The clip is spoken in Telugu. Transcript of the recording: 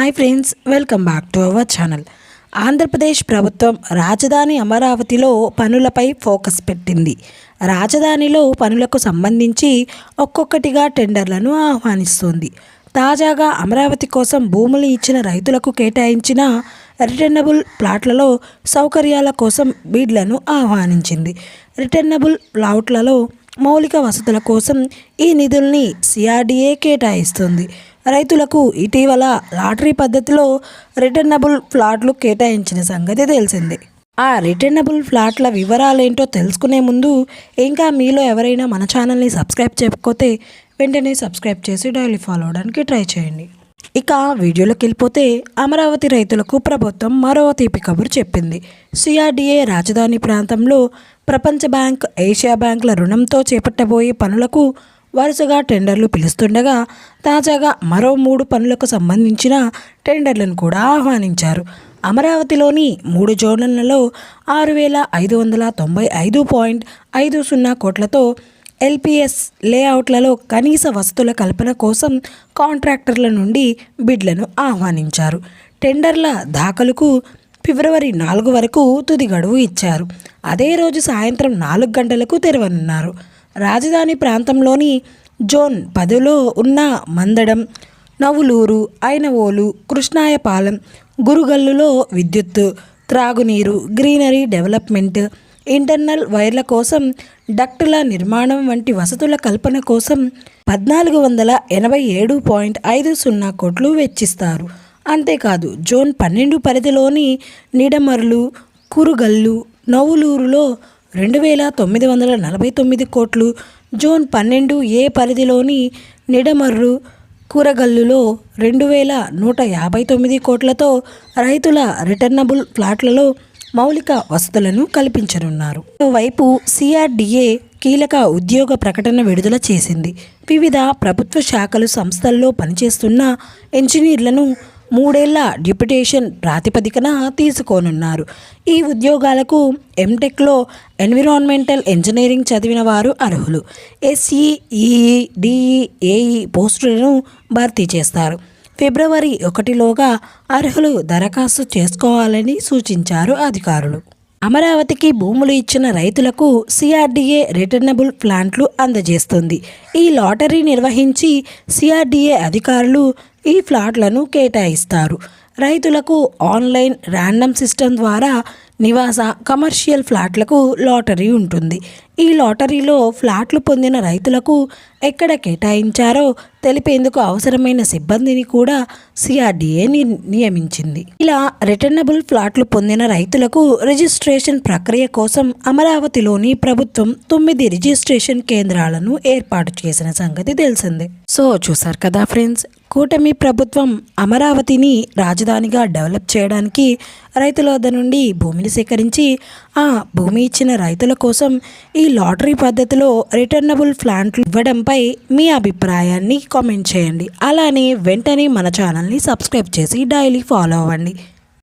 Hi friends welcome back to our channel Andhra Pradesh ప్రభుత్వం రాజధాని అమరావతిలో పనులపై ఫోకస్ పెట్టింది. రాజధానిలో పనులకు సంబంధించి ఒక్కొక్కటిగా టెండర్లను ఆహ్వానిస్తోంది. తాజాగా అమరావతి కోసం భూములు ఇచ్చిన రైతులకు కేటాయించిన రిటర్నబుల్ ప్లాట్లలో సౌకర్యాల కోసం బిడ్లను ఆహ్వానించింది. రిటర్నబుల్ ప్లాట్లలో మౌలిక వసతుల కోసం ఈ నిధుల్ని సిఆర్డీఏ కేటాయిస్తుంది. రైతులకు ఇటీవల లాటరీ పద్ధతిలో రిటర్నబుల్ ఫ్లాట్లు కేటాయించిన సంగతి తెలిసిందే. ఆ రిటర్నబుల్ ఫ్లాట్ల వివరాలేంటో తెలుసుకునే ముందు ఇంకా మీలో ఎవరైనా మన ఛానల్ని సబ్స్క్రైబ్ చేయకపోతే వెంటనే సబ్స్క్రైబ్ చేసి డైలీ ఫాలో అవడానికి ట్రై చేయండి. ఇక వీడియోలోకి వెళ్ళిపోతే అమరావతి రైతులకు ప్రభుత్వం మరో తీపి కబురు చెప్పింది. సిఆర్డీఏ రాజధాని ప్రాంతంలో ప్రపంచ బ్యాంక్ ఏషియా బ్యాంకుల రుణంతో చేపట్టబోయే పనులకు వరుసగా టెండర్లు పిలుస్తుండగా తాజాగా మరో మూడు పనులకు సంబంధించిన టెండర్లను కూడా ఆహ్వానించారు. అమరావతిలోని మూడు జోన్లలో ఆరు వేల ఐదు వందల తొంభై ఐదు పాయింట్ ఐదు సున్నా కోట్లతో ఎల్పిఎస్ లేఅవుట్లలో కనీస వసతుల కల్పన కోసం కాంట్రాక్టర్ల నుండి బిడ్లను ఆహ్వానించారు. టెండర్ల దాఖలుకు ఫిబ్రవరి నాలుగు వరకు తుది గడువు ఇచ్చారు. అదే రోజు సాయంత్రం నాలుగు గంటలకు తెరవనున్నారు. రాజధాని ప్రాంతంలోని జోన్ పదిలో ఉన్న మందడం నవులూరు ఐనవోలు కృష్ణాయపాలెం గురుగల్లులో విద్యుత్తు త్రాగునీరు గ్రీనరీ డెవలప్మెంట్ ఇంటర్నల్ వైర్ల కోసం డక్టుల నిర్మాణం వంటి వసతుల కల్పన కోసం పద్నాలుగు వందల ఎనభై ఏడు పాయింట్ ఐదు సున్నా కోట్లు వెచ్చిస్తారు. అంతేకాదు జోన్ పన్నెండు పరిధిలోని నిడమర్లు కురుగల్లు నవ్వులూరులో రెండు వేల తొమ్మిది వందల నలభై తొమ్మిది కోట్లు జోన్ పన్నెండు ఏ పరిధిలోని నిడమర్రు కూరగల్లులో రెండు వేల నూట యాభై తొమ్మిది కోట్లతో రైతుల రిటర్నబుల్ ఫ్లాట్లలో మౌలిక వసతులను కల్పించనున్నారు. వైపు సిఆర్డిఏ కీలక ఉద్యోగ ప్రకటన విడుదల చేసింది. వివిధ ప్రభుత్వ శాఖలు సంస్థల్లో పనిచేస్తున్న ఇంజనీర్లను మూడేళ్ళ డిప్యుటేషన్ ప్రాతిపదికన తీసుకోనున్నారు. ఈ ఉద్యోగాలకు ఎంటెక్లో ఎన్విరాన్మెంటల్ ఇంజనీరింగ్ చదివిన వారు అర్హులు. ఎస్ఈ ఈఈ డిఈ ఏఈ పోస్టులను భర్తీ చేస్తారు. ఫిబ్రవరి ఒకటిలోగా అర్హులు దరఖాస్తు చేసుకోవాలని సూచించారు అధికారులు. అమరావతికి భూములు ఇచ్చిన రైతులకు సిఆర్డీఏ రిటర్నబుల్ ప్లాంట్లు అందజేస్తుంది. ఈ లాటరీ నిర్వహించి సిఆర్డీఏ అధికారులు ఈ ఫ్లాట్లను కేటాయిస్తారు. రైతులకు ఆన్లైన్ ర్యాండమ్ సిస్టమ్ ద్వారా నివాస కమర్షియల్ ఫ్లాట్లకు లాటరీ ఉంటుంది. ఈ లాటరీలో ఫ్లాట్లు పొందిన రైతులకు ఎక్కడ కేటాయించారో తెలిపేందుకు అవసరమైన సిబ్బందిని కూడా సిఆర్డీఏ నియమించింది. ఇలా రిటర్నబుల్ ఫ్లాట్లు పొందిన రైతులకు రిజిస్ట్రేషన్ ప్రక్రియ కోసం అమరావతిలోని ప్రభుత్వం తొమ్మిది రిజిస్ట్రేషన్ కేంద్రాలను ఏర్పాటు చేసిన సంగతి తెలిసిందే. సో చూసారు కదా ఫ్రెండ్స్ కూటమి ప్రభుత్వం అమరావతిని రాజధానిగా డెవలప్ చేయడానికి రైతుల వద్ద నుండి భూమిని సేకరించి ఆ భూమి ఇచ్చిన రైతుల కోసం ఈ లాటరీ పద్ధతిలో రిటర్నబుల్ ప్లాంట్లు ఇవ్వడంపై మీ అభిప్రాయాన్ని కామెంట్ చేయండి. అలానే వెంటనే మన ఛానల్ని సబ్స్క్రైబ్ చేసి డైలీ ఫాలో అవ్వండి.